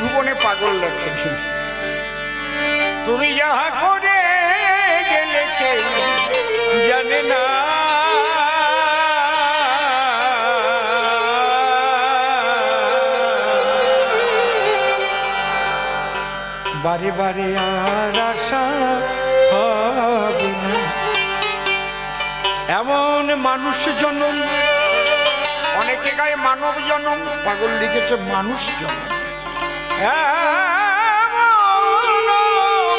ভুবনে পাগল লেখেনি তুমি যাহা করে গেলে জানে না। বারে বারে আর আশা এমন মানুষ জন্ম, অনেকে গায়ে মানব জন্ম, পাগল লিখেছে মানুষ জন্ম।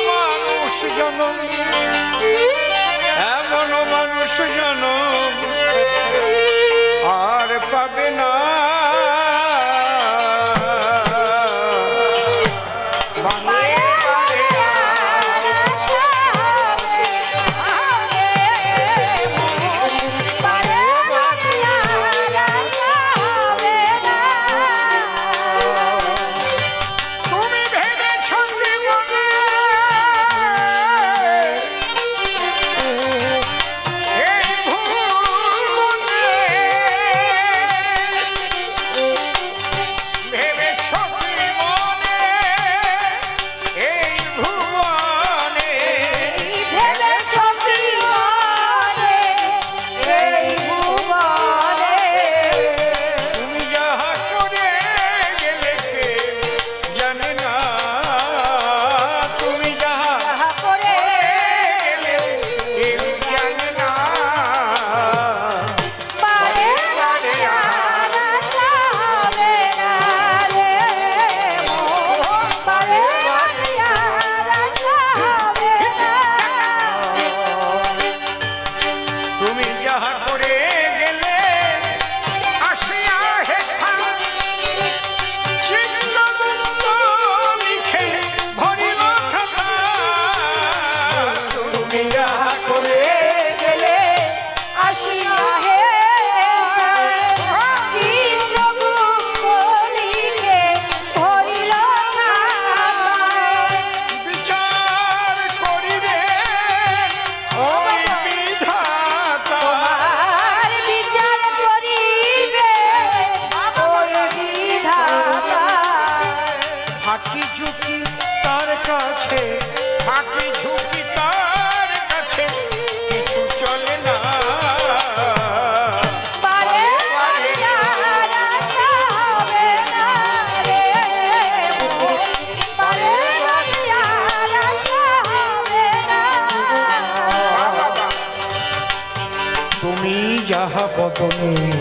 মানুষ জনম এমন মানুষ জনম। আর পাবে না থাকে তার কাছে কিছু চলে না। তুমি যাহা বদনে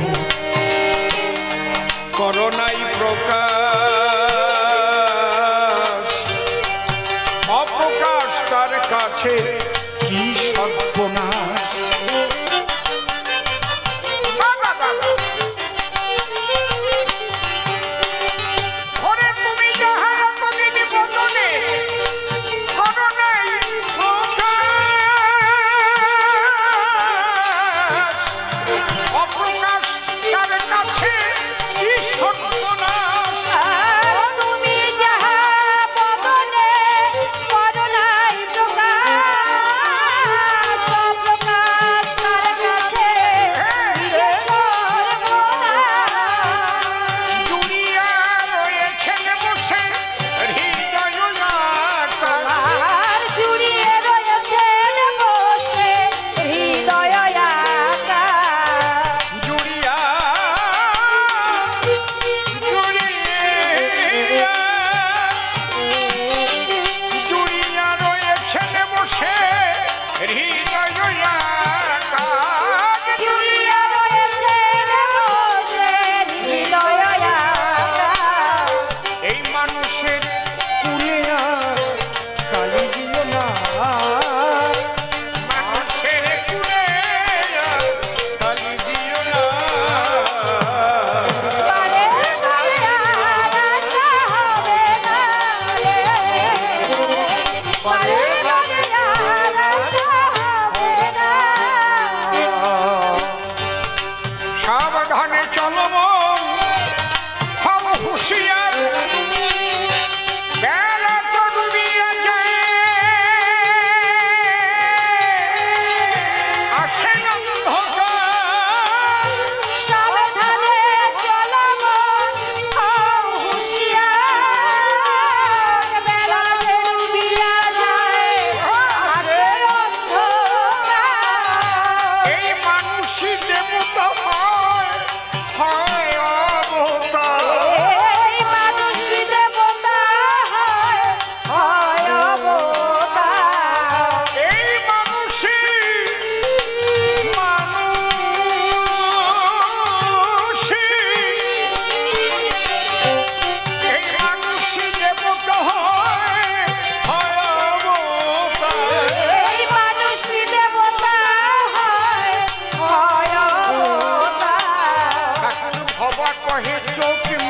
Aquahead talking.